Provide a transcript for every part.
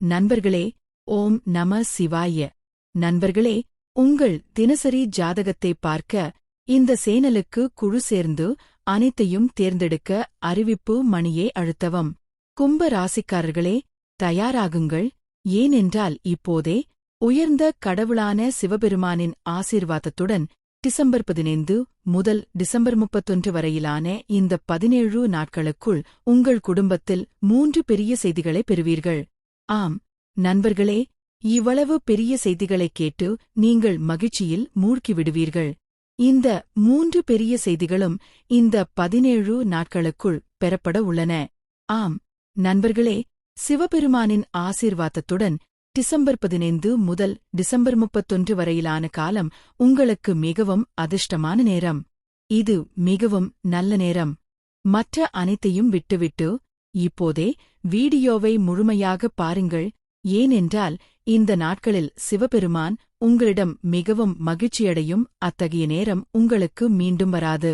நண்பர்களே ஓம் நம சிவாய. நண்பர்களே உங்கள் தினசரி ஜாதகத்தை பார்க்க இந்த சேனலுக்கு குழு சேர்ந்து அனைத்தையும் தேர்ந்தெடுக்க அறிவிப்பு மணியை அழுத்தவும். கும்ப ராசிக்காரர்களே தயாராகுங்கள். ஏனென்றால் இப்போதே உயர்ந்த கடவுளான சிவபெருமானின் ஆசீர்வாதத்துடன் டிசம்பர் பதினைந்து முதல் டிசம்பர் முப்பத்தொன்று வரையிலான இந்த பதினேழு நாட்களுக்குள் உங்கள் குடும்பத்தில் மூன்று பெரிய செய்திகளை பெறுவீர்கள். ஆம் நண்பர்களே இவ்வளவு பெரிய செய்திகளைக் கேட்டு நீங்கள் மகிழ்ச்சியில் மூழ்கிவிடுவீர்கள் இந்த மூன்று பெரிய செய்திகளும் இந்த பதினேழு நாட்களுக்குள் பெறப்பட உள்ளன. ஆம் நண்பர்களே சிவபெருமானின் ஆசீர்வாதத்துடன் டிசம்பர் பதினைந்து முதல் டிசம்பர் முப்பத்தொன்று வரையிலான காலம் உங்களுக்கு மிகவும் அதிர்ஷ்டமான நேரம். இது மிகவும் நல்ல நேரம். மற்ற அனைத்தையும் விட்டுவிட்டு இப்போதே வீடியோவை முழுமையாக பாருங்கள். ஏனென்றால் இந்த நாட்களில் சிவபெருமான் உங்களிடம் மிகவும் மகிழ்ச்சியடையும் அத்தகைய நேரம் உங்களுக்கு மீண்டும் வராது.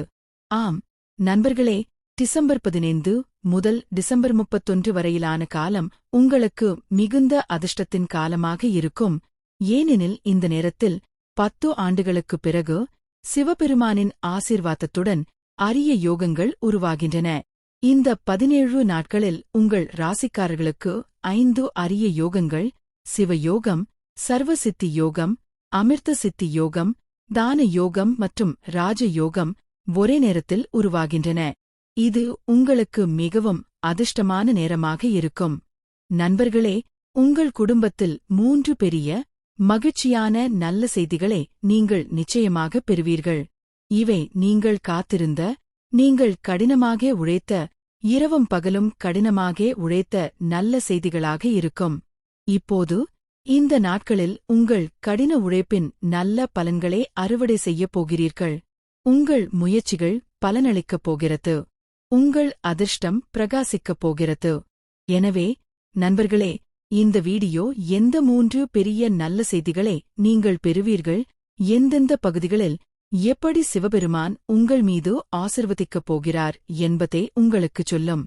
ஆம் நண்பர்களே டிசம்பர் பதினைந்து முதல் டிசம்பர் முப்பத்தொன்று வரையிலான காலம் உங்களுக்கு மிகுந்த அதிர்ஷ்டத்தின் காலமாக இருக்கும். ஏனெனில் இந்த நேரத்தில் பத்து ஆண்டுகளுக்குப் பிறகு சிவபெருமானின் ஆசீர்வாதத்துடன் அரிய யோகங்கள் உருவாகின்றன. இந்த பதினேழு நாட்களில் உங்கள் ராசிக்காரர்களுக்கு ஐந்து அரிய யோகங்கள் சிவயோகம் சர்வசித்தி யோகம் அமிர்த சித்தி யோகம் தான யோகம் மற்றும் ராஜ யோகம் ஒரே நேரத்தில் உருவாகின்றன. இது உங்களுக்கு மிகவும் அதிர்ஷ்டமான நேரமாக இருக்கும். நண்பர்களே உங்கள் குடும்பத்தில் மூன்று பெரிய மகிழ்ச்சியான நல்ல செய்திகளை நீங்கள் நிச்சயமாக பெறுவீர்கள். இவை நீங்கள் காத்திருந்த நீங்கள் கடினமாக உழைத்த இரவும் பகலும் கடினமாக உழைத்த நல்ல செய்திகளாக இருக்கும். இப்போது இந்த நாட்களில் உங்கள் கடின உழைப்பின் நல்ல பலன்களை அறுவடை செய்யப் போகிறீர்கள். உங்கள் முயற்சிகள் பலனளிக்கப் போகிறது. உங்கள் அதிர்ஷ்டம் பிரகாசிக்கப் போகிறது. எனவே நண்பர்களே இந்த வீடியோ எந்த மூன்று பெரிய நல்ல செய்திகளை நீங்கள் பெறுவீர்கள்? எந்தெந்த பகுதிகளில் எப்படி சிவபெருமான் உங்கள் மீது ஆசிர்வதிக்கப் போகிறார் என்பதை உங்களுக்குச் சொல்லும்.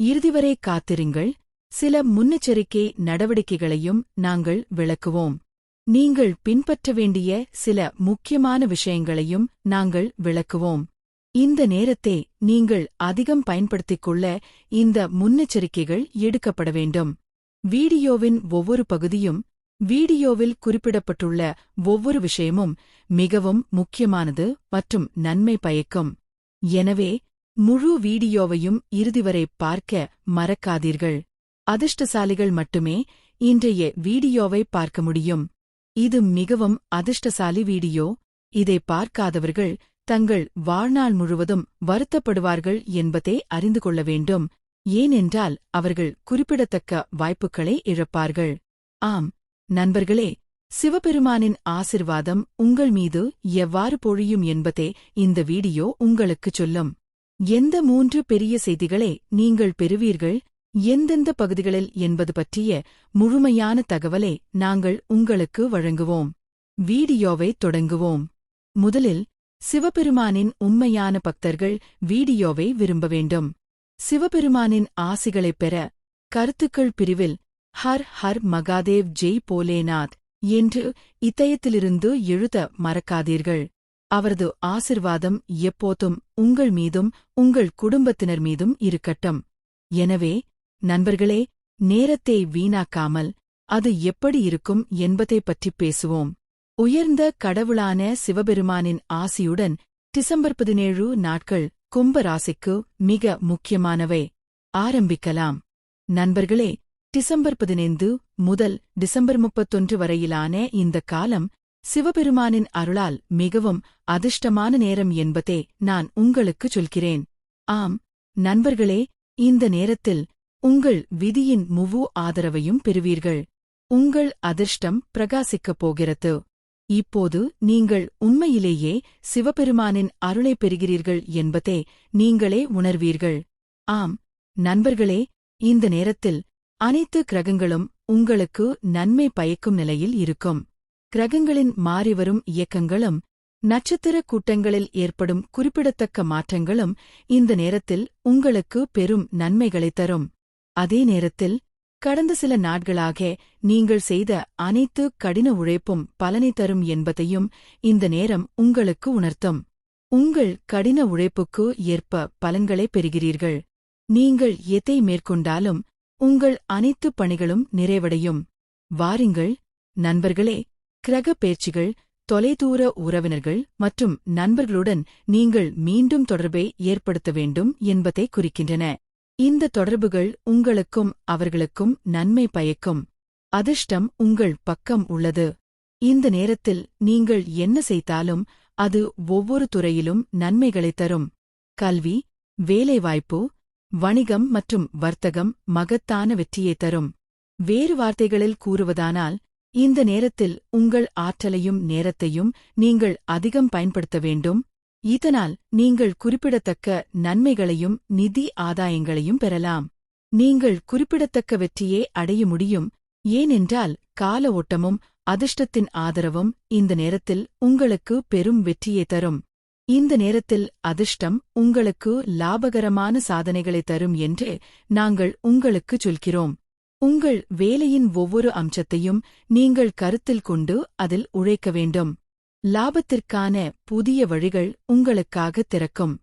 இறுதிவரை காத்திருங்கள். சில முன்னெச்சரிக்கை நடவடிக்கைகளையும் நாங்கள் விளக்குவோம். நீங்கள் பின்பற்ற வேண்டிய சில முக்கியமான விஷயங்களையும் நாங்கள் விளக்குவோம். இந்த நேரத்தை நீங்கள் அதிகம் பயன்படுத்திக் கொள்ள இந்த முன்னெச்சரிக்கைகள் எடுக்கப்பட வேண்டும். வீடியோவின் ஒவ்வொரு பகுதியும் வீடியோவில் குறிப்பிடப்பட்டுள்ள ஒவ்வொரு விஷயமும் மிகவும் முக்கியமானது மற்றும் நன்மை பயக்கும். எனவே முழு வீடியோவையும் இறுதிவரை பார்க்க மறக்காதீர்கள். அதிர்ஷ்டசாலிகள் மட்டுமே இன்றைய வீடியோவை பார்க்க முடியும். இது மிகவும் அதிர்ஷ்டசாலி வீடியோ. இதை பார்க்காதவர்கள் தங்கள் வாழ்நாள் முழுவதும் வருத்தப்படுவார்கள் என்பதை அறிந்து கொள்ள வேண்டும். ஏனென்றால் அவர்கள் குறிப்பிடத்தக்க வாய்ப்புகளை இழப்பார்கள். ஆம் நண்பர்களே சிவபெருமானின் ஆசிர்வாதம் உங்கள் மீது எவ்வாறு பொழியும் என்பதே இந்த வீடியோ உங்களுக்குச் சொல்லும். எந்த மூன்று பெரிய செய்திகளை நீங்கள் பெறுவீர்கள் எந்தெந்த பகுதிகளில் என்பது பற்றிய முழுமையான தகவலை நாங்கள் உங்களுக்கு வழங்குவோம். வீடியோவை தொடங்குவோம். முதலில் சிவபெருமானின் உண்மையான பக்தர்கள் வீடியோவை விரும்ப வேண்டும். சிவபெருமானின் ஆசிகளைப் பெற கருத்துக்கள் பிரிவில் ஹர் ஹர் மகாதேவ் ஜெய் போலேநாத் என்று இத்தயத்திலிருந்து எழுத மறக்காதீர்கள். அவரது ஆசிர்வாதம் எப்போதும் உங்கள் மீதும் உங்கள் குடும்பத்தினர் மீதும் இருக்கட்டும். எனவே நண்பர்களே நேரத்தை வீணாக்காமல் அது எப்படி இருக்கும் என்பதை பற்றிப் பேசுவோம். உயர்ந்த கடவுளான சிவபெருமானின் ஆசியுடன் டிசம்பர் பதினேழு நாட்கள் கும்ப ராசிக்கு மிக முக்கியமானவை. ஆரம்பிக்கலாம். நண்பர்களே டிசம்பர் பதினைந்து முதல் டிசம்பர் முப்பத்தொன்று வரையிலான இந்த காலம் சிவபெருமானின் அருளால் மிகவும் அதிர்ஷ்டமான நேரம் என்பதே நான் உங்களுக்குச் சொல்கிறேன். ஆம் நண்பர்களே இந்த நேரத்தில் உங்கள் விதியின் முழு ஆதரவையும் பெறுவீர்கள். உங்கள் அதிர்ஷ்டம் பிரகாசிக்கப் போகிறது. இப்போது நீங்கள் உண்மையிலேயே சிவபெருமானின் அருளை பெறுகிறீர்கள் என்பதே நீங்களே உணர்வீர்கள். ஆம் நண்பர்களே இந்த நேரத்தில் அனைத்து கிரகங்களும் உங்களுக்கு நன்மை பயக்கும் நிலையில் இருக்கும். கிரகங்களின் மாறிவரும் இயக்கங்களும் நட்சத்திர கூட்டங்களில் ஏற்படும் குறிப்பிடத்தக்க மாற்றங்களும் இந்த நேரத்தில் உங்களுக்கு பெரும் நன்மைகளைத் தரும். அதே நேரத்தில் கடந்த சில நாட்களாக நீங்கள் செய்த அனைத்து கடின உழைப்பும் பலனை தரும் என்பதையும் இந்த நேரம் உங்களுக்கு உணர்த்தும். உங்கள் கடின உழைப்புக்கு ஏற்ப பலன்களை பெறுகிறீர்கள். நீங்கள் எதை மேற்கொண்டாலும் உங்கள் அனைத்து பணிகளும் நிறைவடையும். வாருங்கள் நண்பர்களே கிரக பேச்சுகள் தொலைதூர உறவினர்கள் மற்றும் நண்பர்களுடன் நீங்கள் மீண்டும் தொடர்பை ஏற்படுத்த வேண்டும் என்பதை குறிக்கின்றன. இந்த தொடர்புகள் உங்களுக்கும் அவர்களுக்கும் நன்மை பயக்கும். அதிர்ஷ்டம் உங்கள் பக்கம் உள்ளது. இந்த நேரத்தில் நீங்கள் என்ன செய்தாலும் அது ஒவ்வொரு துறையிலும் நன்மைகளைத் தரும். கல்வி வேலைவாய்ப்பு வணிகம் மற்றும் வர்த்தகம் மகத்தான வெற்றியைத் தரும். வேறு வார்த்தைகளில் கூறுவதானால் இந்த நேரத்தில் உங்கள் ஆற்றலையும் நேரத்தையும் நீங்கள் அதிகம் பயன்படுத்த வேண்டும். இதனால் நீங்கள் குறிப்பிடத்தக்க நன்மைகளையும் நிதி ஆதாயங்களையும் பெறலாம். நீங்கள் குறிப்பிடத்தக்க வெற்றியே அடைய முடியும். ஏனென்றால் கால ஓட்டமும் அதிர்ஷ்டத்தின் ஆதரவும் இந்த நேரத்தில் உங்களுக்கு பெரும் வெற்றியை தரும். இந்த நேரத்தில் அதிர்ஷ்டம் உங்களுக்கு லாபகரமான சாதனைகளை தரும் என்று நாங்கள் உங்களுக்குச் சொல்கிறோம். உங்கள் வேலையின் ஒவ்வொரு அம்சத்தையும் நீங்கள் கருத்தில் கொண்டு அதில் உழைக்க வேண்டும். லாபத்திற்கான புதிய வழிகள் உங்களுக்காக திறக்கும்.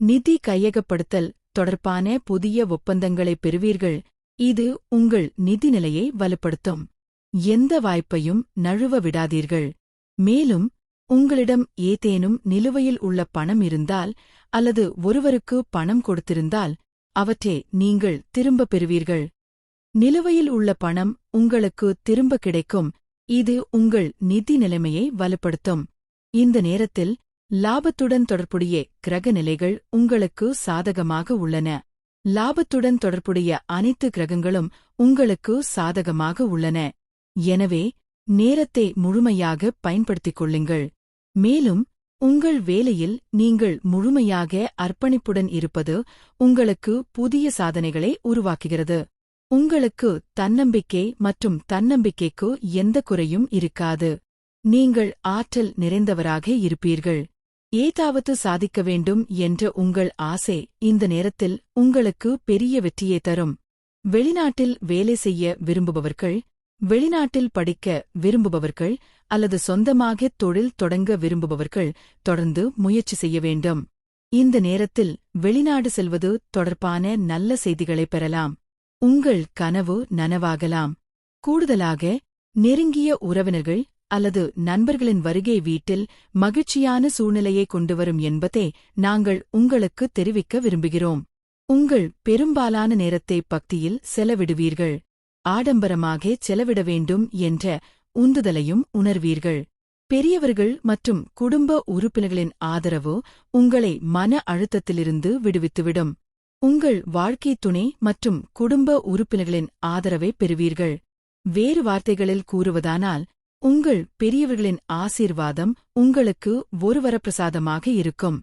நிதி கையகப்படுத்தல் தொடர்பான புதிய ஒப்பந்தங்களை பெறுவீர்கள். இது உங்கள் நிதி நிலையை வலுப்படுத்தும். எந்த வாய்ப்பையும் நழுவ விடாதீர்கள். மேலும் உங்களிடம் ஏதேனும் நிலுவையில் உள்ள பணம் இருந்தால் அல்லது ஒருவருக்கு பணம் கொடுத்திருந்தால் அவற்றை நீங்கள் திரும்பப் பெறுவீர்கள். நிலுவையில் உள்ள பணம் உங்களுக்கு திரும்ப கிடைக்கும். இது உங்கள் நிதி நிலைமையை வலுப்படுத்தும். இந்த நேரத்தில் லாபத்துடன் தொடர்புடைய கிரக நிலைகள் உங்களுக்கு சாதகமாக உள்ளன. லாபத்துடன் தொடர்புடைய அனைத்து கிரகங்களும் உங்களுக்கு சாதகமாக உள்ளன. எனவே நேரத்தை முழுமையாக பயன்படுத்திக் கொள்ளுங்கள். மேலும் உங்கள் வேலையில் நீங்கள் முழுமையாக அர்ப்பணிப்புடன் இருப்பது உங்களுக்கு புதிய சாதனைகளை உருவாக்குகிறது. உங்களுக்கு தன்னம்பிக்கை மற்றும் தன்னம்பிக்கைக்கு எந்த குறையும் இருக்காது. நீங்கள் ஆற்றல் நிறைந்தவராக இருப்பீர்கள். ஏதாவது சாதிக்க வேண்டும் என்ற உங்கள் ஆசை இந்த நேரத்தில் உங்களுக்கு பெரிய வெற்றியை தரும். வெளிநாட்டில் வேலை செய்ய விரும்புபவர்கள் வெளிநாட்டில் படிக்க விரும்புபவர்கள் அல்லது சொந்தமாக தொழில் தொடங்க விரும்புபவர்கள் தொடர்ந்து முயற்சி செய்ய வேண்டும். இந்த நேரத்தில் வெளிநாடு செல்வது தொடர்பான நல்ல செய்திகளை பெறலாம். உங்கள் கனவு நனவாகலாம். கூடுதலாக நெருங்கிய உறவினர்கள் அல்லது நண்பர்களின் வருகை வீட்டில் மகிழ்ச்சியான சூழ்நிலையை கொண்டுவரும் என்பதை நாங்கள் உங்களுக்கு தெரிவிக்க விரும்புகிறோம். உங்கள் பெரும்பாலான நேரத்தை பக்தியில் செலவிடுவீர்கள். ஆடம்பரமாக செலவிட வேண்டும் என்ற உந்துதலையும் உணர்வீர்கள். பெரியவர்கள் மற்றும் குடும்ப உறுப்பினர்களின் ஆதரவு உங்களை மன அழுத்தத்திலிருந்து விடுவித்துவிடும். உங்கள் வாழ்க்கை துணை மற்றும் குடும்ப உறுப்பினர்களின் ஆதரவை பெறுவீர்கள். வேறு வார்த்தைகளில் கூறுவதானால் உங்கள் பெரியவர்களின் ஆசீர்வாதம் உங்களுக்கு ஒரு வரப்பிரசாதமாக இருக்கும்.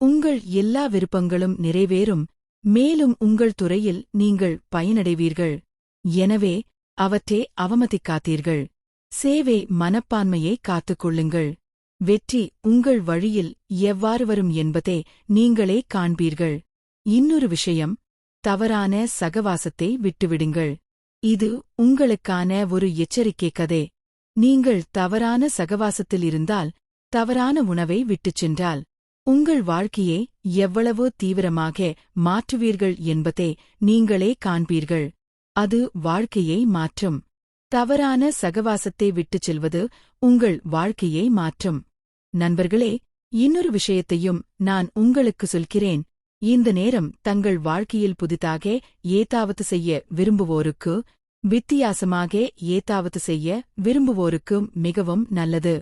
உங்கள் எல்லா விருப்பங்களும் நிறைவேறும். மேலும் உங்கள் துறையில் நீங்கள் பயனடைவீர்கள். எனவே அவற்றை அவமதிக்காதீர்கள். சேவை மனப்பான்மையை காத்துக்கொள்ளுங்கள். வெற்றி உங்கள் வழியில் எவ்வாறு வரும் என்பதை நீங்களே காண்பீர்கள். இன்னொரு விஷயம் தவறான சகவாசத்தை விட்டுவிடுங்கள். இது உங்களுக்கான ஒரு எச்சரிக்கை கதை. நீங்கள் தவறான சகவாசத்தில் இருந்தால் தவறான உணவை விட்டுச் சென்றால் உங்கள் வாழ்க்கையை எவ்வளவோ தீவிரமாக மாற்றுவீர்கள் என்பதை நீங்களே காண்பீர்கள். அது வாழ்க்கையை மாற்றும். தவறான சகவாசத்தை விட்டுச் செல்வது உங்கள் வாழ்க்கையை மாற்றும். நண்பர்களே இன்னொரு விஷயத்தையும் நான் உங்களுக்கு சொல்கிறேன். இந்த நேரம் தங்கள் வாழ்க்கையில் புதிதாக ஏதாவது செய்ய விரும்புவோருக்கு வித்தியாசமாக ஏதாவது செய்ய விரும்புவோருக்கு மிகவும் நல்லது.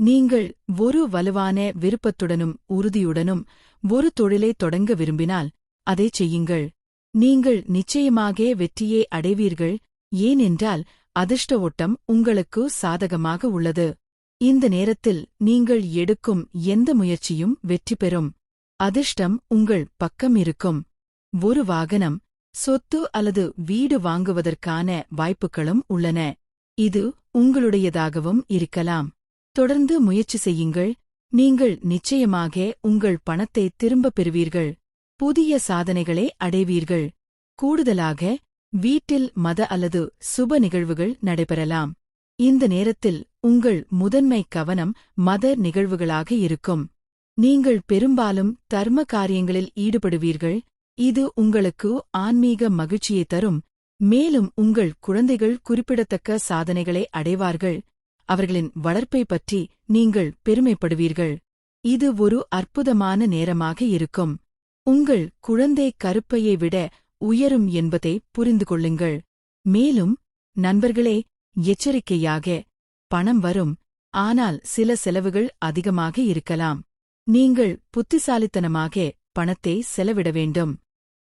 நீங்கள் ஒரு வலுவான விருப்பத்துடனும் உறுதியுடனும் ஒரு தொழிலை தொடங்க விரும்பினால் அதைச் செய்யுங்கள். நீங்கள் நிச்சயமாக வெற்றியே அடைவீர்கள் ஏனென்றால் அதிர்ஷ்ட ஓட்டம் உங்களுக்கு சாதகமாக உள்ளது. இந்த நேரத்தில் நீங்கள் எடுக்கும் எந்த முயற்சியும் வெற்றி பெறும். அதிர்ஷ்டம் உங்கள் பக்கம் இருக்கும். ஒரு வாகனம் சொத்து அல்லது வீடு வாங்குவதற்கான வாய்ப்புகளும் உள்ளன. இது உங்களுடையதாகவும் இருக்கலாம். தொடர்ந்து முயற்சி செய்யுங்கள். நீங்கள் நிச்சயமாக உங்கள் பணத்தை திரும்பப் பெறுவீர்கள். புதிய சாதனைகளை அடைவீர்கள். கூடுதலாக வீட்டில் மத அல்லது சுப நிகழ்வுகள் நடைபெறலாம். இந்த நேரத்தில் உங்கள் முதன்மை கவனம் மத நிகழ்வுகளாக இருக்கும். நீங்கள் பெரும்பாலும் தர்ம காரியங்களில் ஈடுபடுவீர்கள். இது உங்களுக்கு ஆன்மீக மகிழ்ச்சியை தரும். மேலும் உங்கள் குழந்தைகள் குறிப்பிடத்தக்க சாதனைகளை அடைவார்கள். அவர்களின் வளர்ப்பை பற்றி நீங்கள் பெருமைப்படுவீர்கள். இது ஒரு அற்புதமான நேரமாக இருக்கும். உங்கள் குழந்தை கருப்பையை விட உயரும் என்பதை புரிந்து கொள்ளுங்கள். மேலும் நண்பர்களே எச்சரிக்கையாக பணம் வரும் ஆனால் சில செலவுகள் அதிகமாக இருக்கலாம். நீங்கள் புத்திசாலித்தனமாக பணத்தை செலவிட வேண்டும்.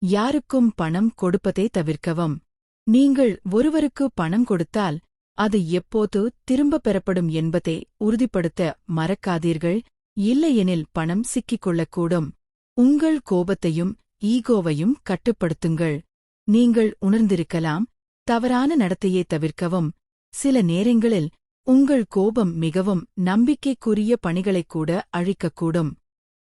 யாருக்கும் பணம் கொடுப்பதை தவிர்க்கவும். நீங்கள் ஒருவருக்கு பணம் கொடுத்தால் அது எப்போது திரும்பப் பெறப்படும் என்பதை உறுதிப்படுத்த மறக்காதீர்கள். இல்லையெனில் பணம் சிக்கிக் கொள்ளக்கூடும் உங்கள் கோபத்தையும் ஈகோவையும் கட்டுப்படுத்துங்கள். நீங்கள் உணர்ந்திருக்கலாம் தவறான நடத்தையை தவிர்க்கவும். சில நேரங்களில் உங்கள் கோபம் மிகவும் நம்பிக்கைக்குரிய பணிகளைக் கூட அழிக்கக்கூடும்.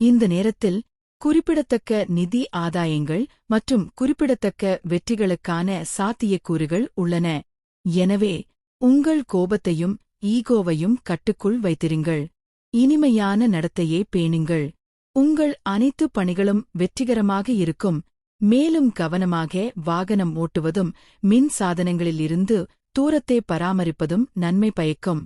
இந்த நேரத்தில் குறிப்பிடத்தக்க நிதி ஆதாயங்கள் மற்றும் குறிப்பிடத்தக்க வெற்றிகளுக்கான சாத்தியக்கூறுகள் உள்ளன. எனவே உங்கள் கோபத்தையும் ஈகோவையும் கட்டுக்குள் வைத்திருங்கள். இனிமையான நடத்தையை பேணுங்கள். உங்கள் அனைத்து பணிகளும் வெற்றிகரமாக இருக்கும். மேலும் கவனமாக வாகனம் ஓட்டுவதும் மின் சாதனங்களிலிருந்து தூரத்தை பராமரிப்பதும் நன்மை பயக்கும்.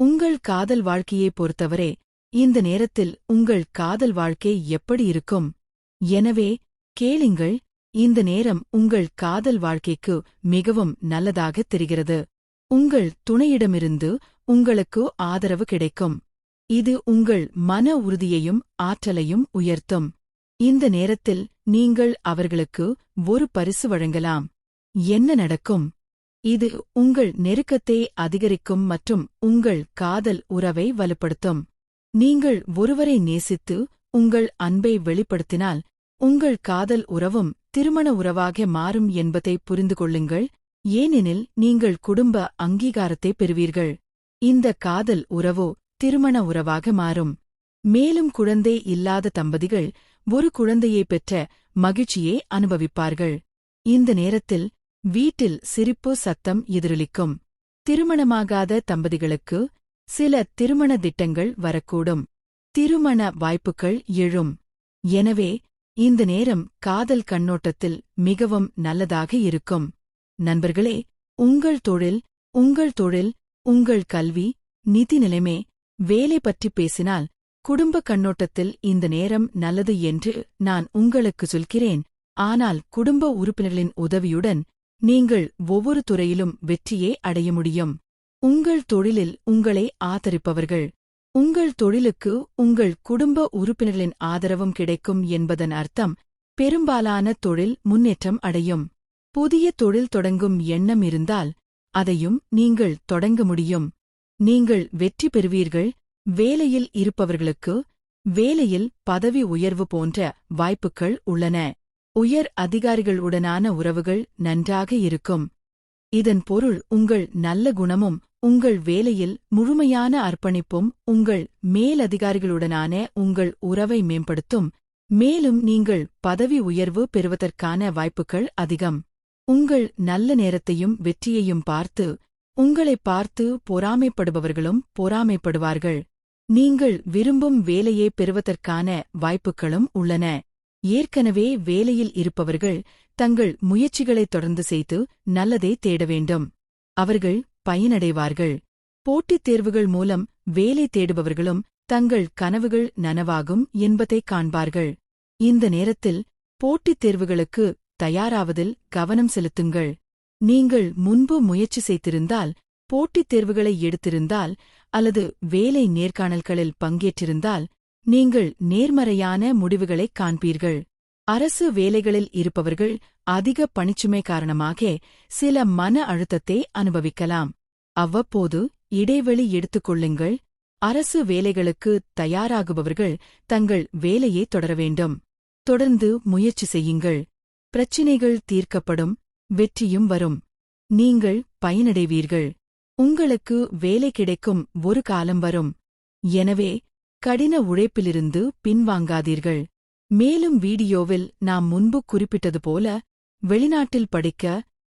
உங்கள் காதல் வாழ்க்கையை பொறுத்தவரை இந்த நேரத்தில் உங்கள் காதல் வாழ்க்கை எப்படி இருக்கும்? எனவே கேளுங்கள் இந்த நேரம் உங்கள் காதல் வாழ்க்கைக்கு மிகவும் நல்லதாக தெரிகிறது. உங்கள் துணையிடமிருந்து உங்களுக்கு ஆதரவு கிடைக்கும். இது உங்கள் மன உறுதியையும் ஆற்றலையும் உயர்த்தும். இந்த நேரத்தில் நீங்கள் அவர்களுக்கு ஒரு பரிசு வழங்கலாம். என்ன நடக்கும்? இது உங்கள் நெருக்கத்தை அதிகரிக்கும் மற்றும் உங்கள் காதல் உறவை வலுப்படுத்தும். நீங்கள் ஒருவரை நேசித்து உங்கள் அன்பை வெளிப்படுத்தினால் உங்கள் காதல் உறவும் திருமண உறவாக மாறும் என்பதை புரிந்து கொள்ளுங்கள். ஏனெனில் நீங்கள் குடும்ப அங்கீகாரத்தை பெறுவீர்கள். இந்த காதல் உறவோ திருமண உறவாக மாறும். மேலும் குழந்தை இல்லாத தம்பதிகள் ஒரு குழந்தையை பெற்ற மகிழ்ச்சியை அனுபவிப்பார்கள். இந்த நேரத்தில் வீட்டில் சிரிப்பு சத்தம் எதிரொலிக்கும். திருமணமாகாத தம்பதிகளுக்கு சில திருமண திட்டங்கள் வரக்கூடும். திருமண வாய்ப்புகள் எழும். எனவே இந்த நேரம் காதல் கண்ணோட்டத்தில் மிகவும் நல்லதாக இருக்கும். நண்பர்களே உங்கள் தொழில் உங்கள் தொழில் உங்கள் கல்வி நிதி நிலைமை வேலை பற்றி பேசினால் குடும்ப கண்ணோட்டத்தில் இந்த நேரம் நல்லது என்று நான் உங்களுக்கு சொல்கிறேன். ஆனால் குடும்ப உறுப்பினர்களின் உதவியுடன் நீங்கள் ஒவ்வொரு துறையிலும் வெற்றியே அடைய முடியும். உங்கள் தொழிலில் உங்களை ஆதரிப்பவர்கள். உங்கள் தொழிலுக்கு உங்கள் குடும்ப உறுப்பினர்களின் ஆதரவும் கிடைக்கும் என்பதன் அர்த்தம் பெரும்பாலான தொழில் முன்னேற்றம் அடையும். புதிய தொழில் தொடங்கும் எண்ணம் இருந்தால் அதையும் நீங்கள் தொடங்க முடியும். நீங்கள் வெற்றி பெறுவீர்கள் வேலையில் இருப்பவர்களுக்கு வேலையில் பதவி உயர்வு போன்ற வாய்ப்புகள் உள்ளன. உயர் அதிகாரிகளுடனான உறவுகள் நன்றாக இருக்கும். இதன் பொருள் உங்கள் நல்ல குணமும் உங்கள் வேலையில் முழுமையான அர்ப்பணிப்பும் உங்கள் மேலதிகாரிகளுடனான உங்கள் உறவை மேம்படுத்தும். மேலும் நீங்கள் பதவி உயர்வு பெறுவதற்கான வாய்ப்புகள் அதிகம். உங்கள் நல்ல நேரத்தையும் வெற்றியையும் பார்த்து உங்களை பார்த்து பொறாமைப்படுபவர்களும் பொறாமைப்படுவார்கள். நீங்கள் விரும்பும் வேலையை பெறுவதற்கான வாய்ப்புகளும் உள்ளன. ஏற்கனவே வேலையில் இருப்பவர்கள் தங்கள் முயற்சிகளை தொடர்ந்து செய்து நல்லதை தேட வேண்டும். அவர்கள் பயனடைவார்கள். போட்டித் தேர்வுகள் மூலம் வேலை தேடுபவர்களும் தங்கள் கனவுகள் நனவாகும் என்பதைக் காண்பார்கள். இந்த நேரத்தில் போட்டித் தேர்வுகளுக்கு தயாராவதில் கவனம் செலுத்துங்கள். நீங்கள் முன்பு முயற்சி செய்திருந்தால் போட்டித் தேர்வுகளை எடுத்திருந்தால் அல்லது வேலை நேர்காணல்களில் பங்கேற்றிருந்தால் நீங்கள் நேர்மறையான முடிவுகளைக் காண்பீர்கள். அரசு வேலைகளில் இருப்பவர்கள் அதிக பணிச்சுமை காரணமாக சில மன அழுத்தத்தை அனுபவிக்கலாம். அவ்வப்போது இடைவெளி எடுத்துக் கொள்ளுங்கள். அரசு வேலைகளுக்கு தயாராகுபவர்கள் தங்கள் வேலையை தொடர வேண்டும். தொடர்ந்து முயற்சி செய்யுங்கள். பிரச்சினைகள் தீர்க்கப்படும். வெற்றியும் வரும். நீங்கள் பயனடைவீர்கள். உங்களுக்கு வேலை கிடைக்கும் ஒரு காலம் வரும். எனவே கடின உழைப்பிலிருந்து பின்வாங்காதீர்கள். மேலும் வீடியோவில் நாம் முன்பு குறிப்பிட்டது போல வெளிநாட்டில் படிக்க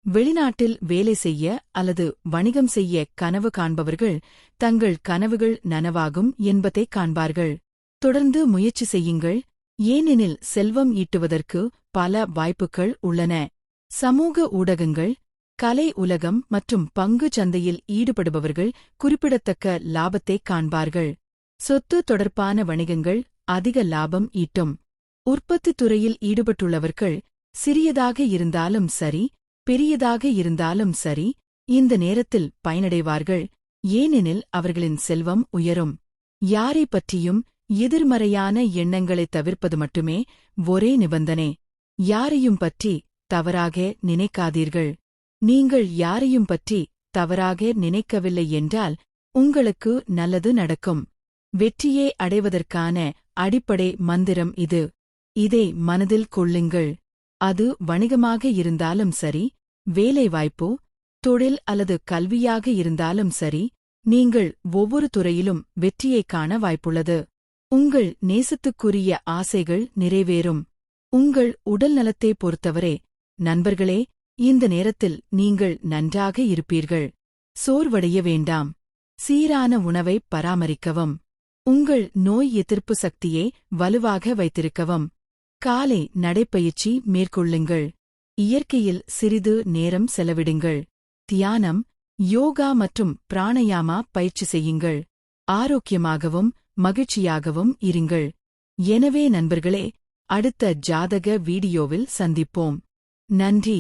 வெளிநாட்டில் வேலை செய்ய அல்லது வணிகம் செய்ய கனவு காண்பவர்கள் தங்கள் கனவுகள் நனவாகும் என்பதை காண்பார்கள். தொடர்ந்து முயற்சி செய்யுங்கள். ஏனெனில் செல்வம் ஈட்டுவதற்கு பல வாய்ப்புகள் உள்ளன. சமூக ஊடகங்கள் கலை உலகம் மற்றும் பங்கு சந்தையில் ஈடுபடுபவர்கள் குறிப்பிடத்தக்க லாபத்தை காண்பார்கள். சொத்து தொடர்பான வணிகங்கள் அதிக லாபம் ஈட்டும். உற்பத்தித் துறையில் ஈடுபட்டுள்ளவர்கள் சிறியதாக இருந்தாலும் சரி பெரியதாக இருந்தாலும் சரி இந்த நேரத்தில் பயனடைவார்கள். ஏனெனில் அவர்களின் செல்வம் உயரும். யாரை பற்றியும் எதிர்மறையான எண்ணங்களைத் தவிர்ப்பது மட்டுமே ஒரே நிபந்தனை. யாரையும் பற்றி தவறாக நினைக்காதீர்கள். நீங்கள் யாரையும் பற்றி தவறாக நினைக்கவில்லை என்றால் உங்களுக்கு நல்லது நடக்கும். வெற்றியை அடைவதற்கான அடிப்படை மந்திரம் இது. இதை மனதில் கொள்ளுங்கள். அது வணிகமாக இருந்தாலும் சரி வேலைவாய்ப்போ தொழில் அல்லது கல்வியாக இருந்தாலும் சரி நீங்கள் ஒவ்வொரு துறையிலும் வெற்றியைக் காண வாய்ப்புள்ளது. உங்கள் நேசத்துக்குரிய ஆசைகள் நிறைவேறும். உங்கள் உடல் நலத்தை பொறுத்தவரை நண்பர்களே இந்த நேரத்தில் நீங்கள் நன்றாக இருப்பீர்கள். சோர்வடைய வேண்டாம். சீரான உணவை பராமரிக்கவும். உங்கள் நோய் எதிர்ப்பு சக்தியை வலுவாக வைத்திருக்கவும். காலை நடைப்பயிற்சி மேற்கொள்ளுங்கள். இயற்கையில் சிறிது நேரம் செலவிடுங்கள். தியானம் யோகா மற்றும் பிராணயாமா பயிற்சி செய்யுங்கள். ஆரோக்கியமாகவும் மகிழ்ச்சியாகவும் இருங்கள். எனவே நண்பர்களே அடுத்த ஜாதக வீடியோவில் சந்திப்போம். நன்றி